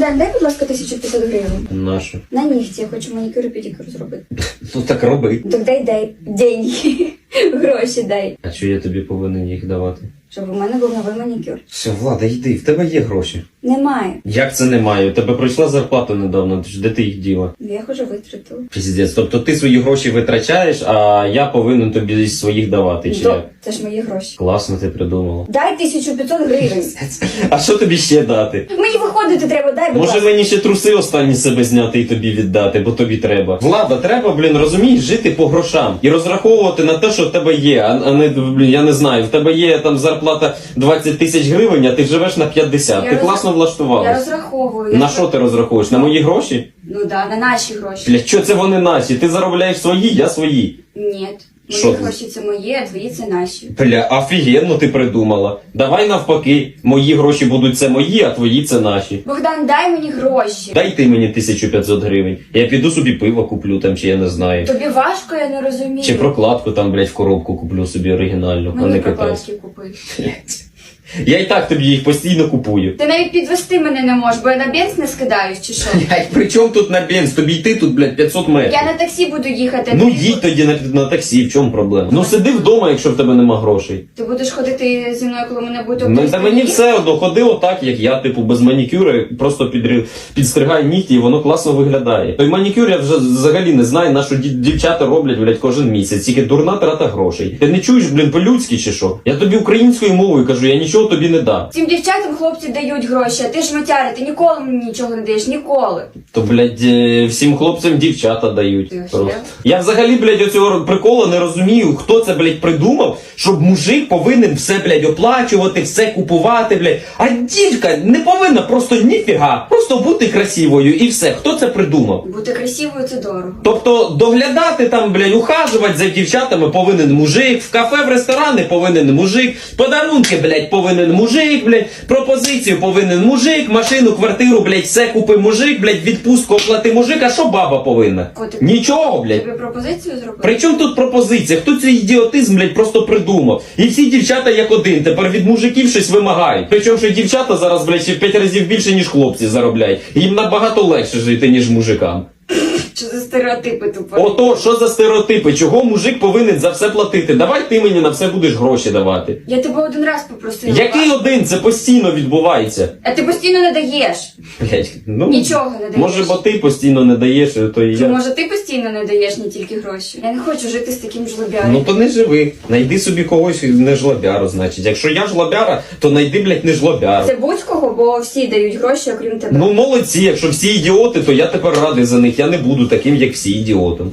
Богдан, дай, будь ласка, 1500 гривень. Нашу. На нігті, я хочу манікюр і педикюр зробити. Ну так роби. Так дай дай деньги. Гроші дай. А що я тобі повинен їх давати? Щоб у мене був новий манікюр. Все, Влада, йди, в тебе є гроші. Немає. Як це немає? У тебе пройшла зарплата недавно, де ти їх діла? Я хожу витратила. Піздець, тобто ти свої гроші витрачаєш, а я повинен тобі зі своїх давати, чи як? Це ж мої гроші. Класно ти придумала. Дай 1500 гривень. А що тобі ще дати? Мені виходити треба, дай, будь Може ласка. мені ще труси останні з себе зняти і тобі віддати, бо тобі треба. Влада, треба, блін, розумієш, жити по грошам і розраховувати на те, що в тебе є, а, а не блін, я не знаю, в тебе є там зарплата 20 тисяч гривень, а ти живеш на 50. Я ти роз- класно Я влаштувалась. розраховую. я На що ти розраховуєш? На мої гроші? Ну да, на наші гроші. Бля, що це вони наші? Ти заробляєш свої, я свої. Ні. Мої гроші це мої, а твої це наші. Бля, офігенно ти придумала. Давай навпаки, мої гроші будуть це мої, а твої це наші. Богдан, дай мені гроші. Дай ти мені 1500 гривень. Я піду собі пиво куплю там, чи я не знаю. Тобі важко, я не розумію. Чи прокладку там, блядь, в коробку куплю собі оригінальну, а Мені не китайську. прокладки купи. Я і так тобі їх постійно купую. Ти навіть підвести мене не можеш, бо я на бенз не скидаюсь, чи що? Блядь, при чому тут на бенз? Тобі йти тут, блядь, 500 метрів. Я на таксі буду їхати. Ну ти- їдь тоді на, на таксі, в чому проблема? Ну сиди вдома, якщо в тебе нема грошей. Ти будеш ходити зі мною, коли мене буде Ну, та мені все одно ходи отак, як я, типу, без манікюра, просто підрі... підстригай нігті, і воно класно виглядає. Той манікюр я вже взагалі не знаю, на що дів- дівчата роблять, блядь, кожен місяць. Тільки дурна трата грошей. Ти не чуєш, блін, по-людськи чи що? Я тобі українською мовою кажу, я нічого тобі не дам. Цим дівчатам хлопці дають гроші, а ти ж матяри, ти ніколи мені нічого не даєш, ніколи. То, блядь, е, всім хлопцям дівчата дають. Ти Просто. Я взагалі, блядь, оцього приколу не розумію, хто це, блядь, придумав, щоб мужик повинен все, блядь, оплачувати, все купувати, блядь. А дівка не повинна просто ніфіга, просто бути красивою і все. Хто це придумав? Бути красивою це дорого. Тобто доглядати там, блядь, ухажувати за дівчатами повинен мужик, в кафе, в ресторани повинен мужик, подарунки, блядь, повинен мужик, блядь, пропозицію повинен мужик, машину, квартиру, блядь, все купи мужик, блядь, відпустку оплати мужик, а що баба повинна? Котик. Нічого, блядь. Тобі пропозицію зробити? При чому тут пропозиція? Хто цей ідіотизм, блядь, просто придумав? І всі дівчата як один, тепер від мужиків щось вимагають. Причому, що дівчата зараз, блядь, ще в п'ять разів більше, ніж хлопці заробляють. І Їм набагато легше жити, ніж мужикам. Що за стереотипи тупо? Ото, що за стереотипи? Чого мужик повинен за все платити? Давай ти мені на все будеш гроші давати. Я тебе один раз попросила. Який один? Це постійно відбувається. А ти постійно не даєш. Блядь, ну, Нічого не даєш. Може, бо ти постійно не даєш, то і Чи я. може ти постійно не даєш не тільки гроші? Я не хочу жити з таким жлобярем. Ну то не живи. Найди собі когось не жлобяру, значить. Якщо я жлобяра, то найди, блять, не жлобяру. Це будь-кого, бо всі дають гроші, окрім тебе. Ну молодці, якщо всі ідіоти, то я тепер радий за них. Я не буду таким, як всі ідіотом.